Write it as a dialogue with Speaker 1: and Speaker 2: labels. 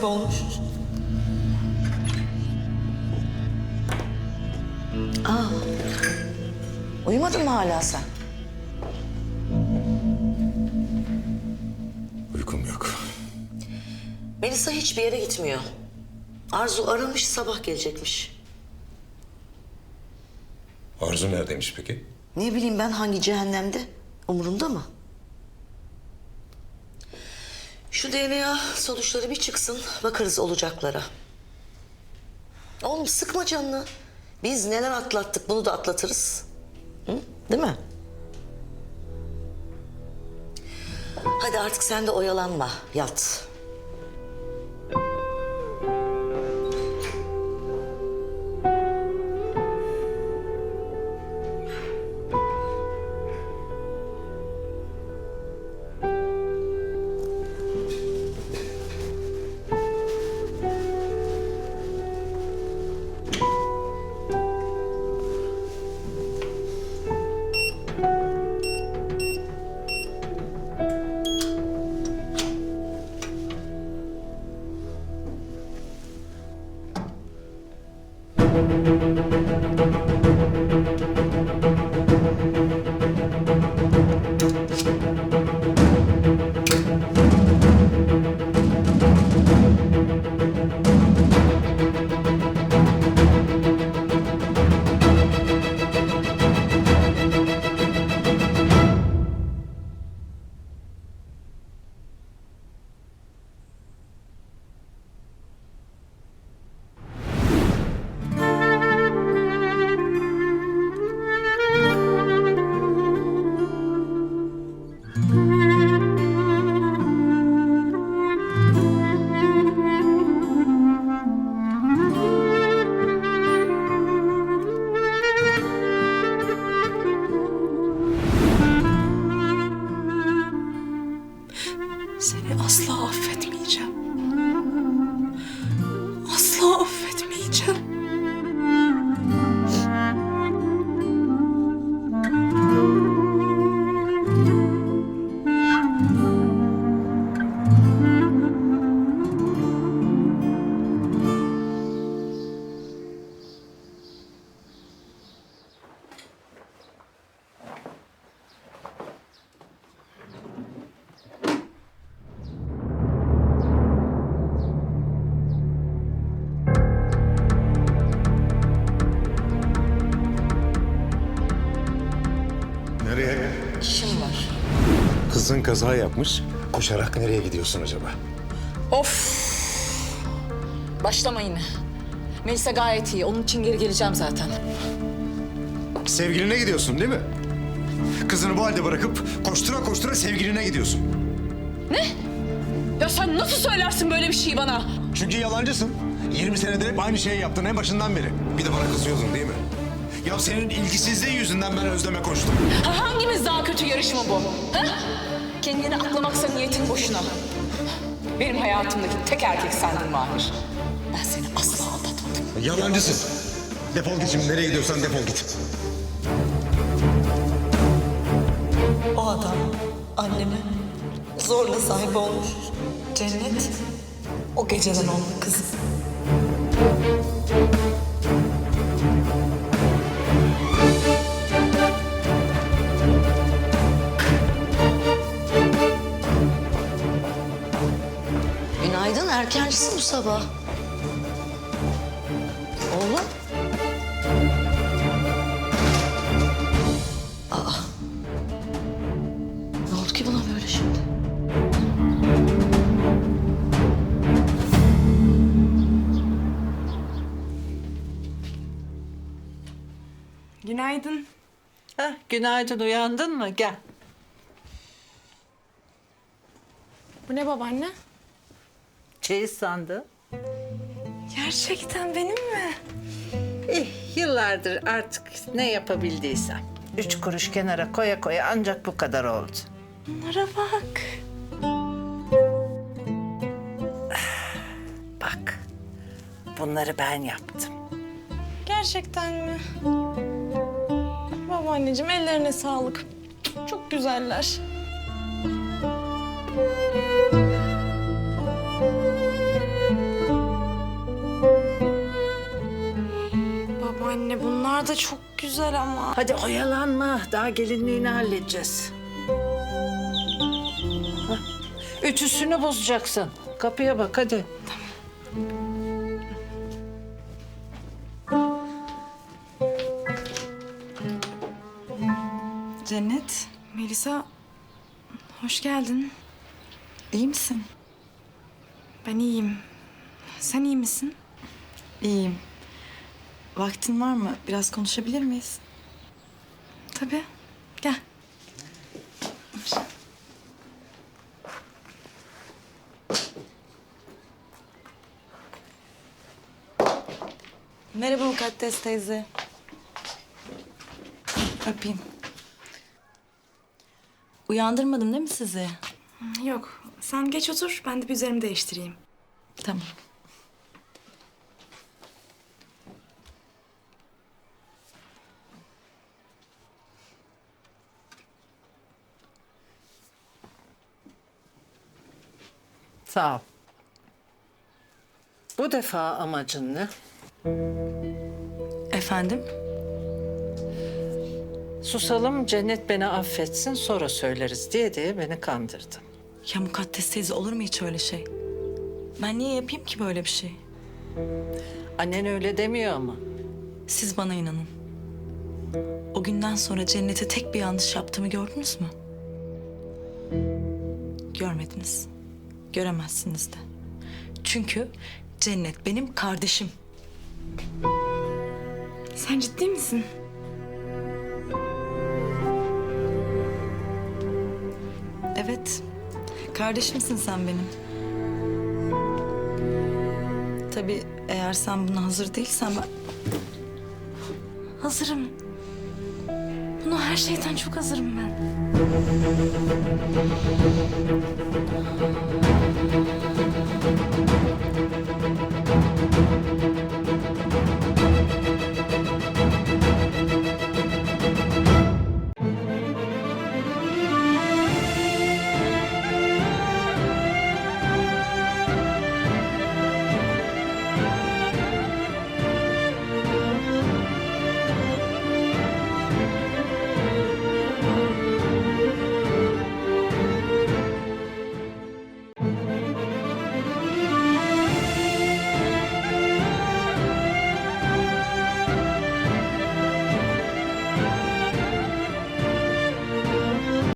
Speaker 1: sahibi olmuş.
Speaker 2: Uyumadın mı hala sen?
Speaker 3: Uykum yok.
Speaker 2: Melisa hiçbir yere gitmiyor. Arzu aramış sabah gelecekmiş.
Speaker 3: Arzu neredeymiş peki?
Speaker 2: Ne bileyim ben hangi cehennemde? Umurumda mı? Şu DNA sonuçları bir çıksın bakarız olacaklara. Oğlum sıkma canını. Biz neler atlattık bunu da atlatırız. Hı? Değil mi? Hadi artık sen de oyalanma. Yat.
Speaker 1: Thank you. Seni asla affetmeyeceğim.
Speaker 2: İşim var.
Speaker 3: Kızın kaza yapmış. Koşarak nereye gidiyorsun acaba?
Speaker 4: Of! Başlama yine. Melisa gayet iyi. Onun için geri geleceğim zaten.
Speaker 3: Sevgiline gidiyorsun değil mi? Kızını bu halde bırakıp koştura koştura sevgiline gidiyorsun.
Speaker 4: Ya sen nasıl söylersin böyle bir şeyi bana?
Speaker 3: Çünkü yalancısın. 20 senedir hep aynı şeyi yaptın en başından beri. Bir de bana kızıyordun değil mi? Ya senin ilgisizliğin yüzünden ben Özlem'e koştum.
Speaker 4: Ha, hangimiz daha kötü yarışma bu? Ha? Kendini aklamaksa niyetin boşuna. Benim hayatımdaki tek erkek sendin Mahir. Ben seni asla aldatmadım.
Speaker 3: Yalancısın. Defol git şimdi nereye gidiyorsan defol git.
Speaker 1: O adam anneme zorla sahip olmuş. Cennet o geceden oldu kızım.
Speaker 2: Günaydın erkencisin bu sabah. Oğlum. Aa. Ne oldu ki buna böyle şimdi?
Speaker 5: Günaydın.
Speaker 6: Heh, günaydın uyandın mı? Gel.
Speaker 5: Bu ne babaanne?
Speaker 6: Çeyiz sandı.
Speaker 5: Gerçekten benim mi?
Speaker 6: Eh, yıllardır artık ne yapabildiysem. Üç kuruş kenara koya koya ancak bu kadar oldu.
Speaker 5: Bunlara bak.
Speaker 6: Bak, bunları ben yaptım.
Speaker 5: Gerçekten mi? Babaanneciğim ellerine sağlık. Çok güzeller. Anne bunlar da çok güzel ama.
Speaker 6: Hadi oyalanma. Daha gelinliğini halledeceğiz. Hah. Ütüsünü bozacaksın. Kapıya bak hadi.
Speaker 7: Cennet,
Speaker 5: Melisa hoş geldin.
Speaker 7: iyi misin?
Speaker 5: Ben iyiyim. Sen iyi misin?
Speaker 7: İyiyim. Vaktin var mı? Biraz konuşabilir miyiz?
Speaker 5: Tabii. Gel.
Speaker 7: Merhaba Mukaddes teyze. Öpeyim. Uyandırmadım değil mi sizi?
Speaker 5: Yok sen geç otur ben de bir üzerimi değiştireyim.
Speaker 7: Tamam.
Speaker 6: Sağ ol. Bu defa amacın ne?
Speaker 7: Efendim?
Speaker 6: Susalım cennet beni affetsin sonra söyleriz diye diye beni kandırdın.
Speaker 7: Ya Mukaddes teyze olur mu hiç öyle şey? Ben niye yapayım ki böyle bir şey?
Speaker 6: Annen öyle demiyor ama.
Speaker 7: Siz bana inanın. O günden sonra cennete tek bir yanlış yaptığımı gördünüz mü? Görmediniz. Göremezsiniz de. Çünkü cennet benim kardeşim.
Speaker 5: Sen ciddi misin?
Speaker 7: Evet. Kardeşimsin sen benim. Tabii eğer sen buna hazır değilsen ben...
Speaker 5: Hazırım. Buna her şeyden çok hazırım ben. Thank you.